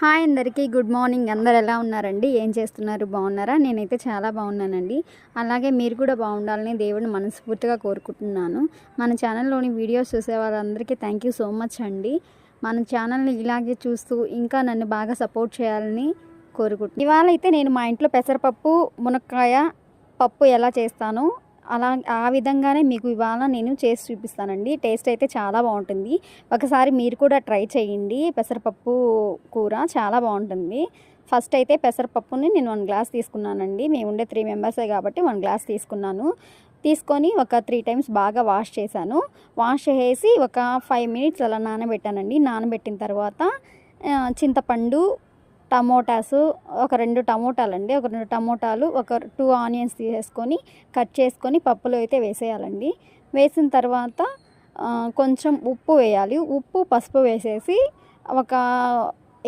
Hi అందరికీ good morning. అందరు ఎలా ఉన్నారండి? ఏం చేస్తున్నారు? బాగున్నారా? నేనైతే చాలా బాగున్నానండి. అలాగే మీరు కూడా బాగుండాలని దేవుడిని మనస్ఫూర్తిగా కోరుకుంటున్నాను. మన ఛానల్లోని వీడియోస్ చూసే వాళ్ళందరికీ థ్యాంక్ యూ సో మచ్ అండి. మన ఛానల్ని ఇలాగే చూస్తూ ఇంకా నన్ను బాగా సపోర్ట్ చేయాలని కోరుకుంటున్నాను. ఇవాళ అయితే నేను మా ఇంట్లో పెసరపప్పు మునక్కాయ పప్పు ఎలా చేస్తానో అలా ఆ విధంగానే మీకు ఇవాళ నేను చేసి చూపిస్తానండి. టేస్ట్ అయితే చాలా బాగుంటుంది. ఒకసారి మీరు కూడా ట్రై చేయండి. పెసరపప్పు కూర చాలా బాగుంటుంది. ఫస్ట్ అయితే పెసరపప్పుని నేను వన్ గ్లాస్ తీసుకున్నానండి. మేము ఉండే త్రీ మెంబర్సే కాబట్టి వన్ గ్లాస్ తీసుకున్నాను. తీసుకొని ఒక త్రీ టైమ్స్ బాగా వాష్ చేశాను. వాష్ చేసి ఒక ఫైవ్ మినిట్స్ అలా నానబెట్టానండి. నానబెట్టిన తర్వాత చింతపండు టమోటాస్ ఒక రెండు టమోటాలు అండి ఒక రెండు టమోటాలు ఒక టూ ఆనియన్స్ తీసేసుకొని కట్ చేసుకొని పప్పులో అయితే వేసేయాలండి. వేసిన తర్వాత కొంచెం ఉప్పు వేయాలి. ఉప్పు పసుపు వేసేసి ఒక